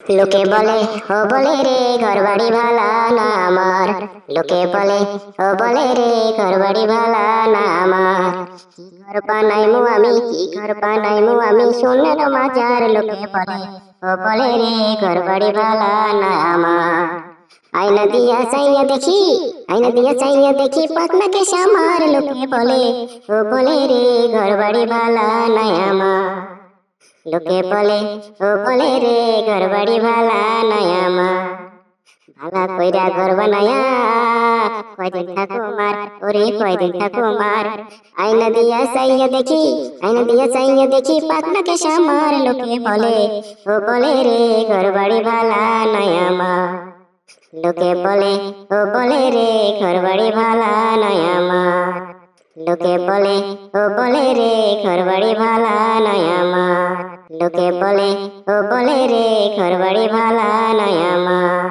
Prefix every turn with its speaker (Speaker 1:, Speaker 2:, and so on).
Speaker 1: লোকে বলে, ও বলে রে ঘর বাড়ি ভালা না আমার। লোকে বলে, ও বলে রে ঘর বাড়ি ভালা না আমার। ঘর বানাইমু আমি, কি ঘর বানাইমু আমি সোনার মাজার? লোকে বলে, ও বলে রে ঘর বাড়ি ভালা না আমার। আয়না দিয়া চাইয়া দেখি, আয়না দিয়া চাইয়া দেখি পাকনাকে সামার লোকে বলে, ও বলে রে ঘর বাড়ি ভালা নাই আমার। লোকে বলে, ও বলে রে ঘর বাড়ি ভালা নাই আমার ভালা কইরা ঘর বানায়া, কয়দিন থাকো মার, ওরে কয়দিন থাকো মার, আয়না দিয়া চাইয়া দেখি, আয়না দিয়া চাইয়া দেখি পাকনাকে সামার লোকে বলে, ও বলে রে ঘর বাড়ি ভালা নাই আমার লোকে বলে, ও বলে রে ঘর বাড়ি ভালা নয় আমার লোকে বলে, ও বলে রে ঘর বাড়ি ভালা নয় আমার লোকে বলে ও বলে রে ঘর বাড়ি ভালা নয় আমার।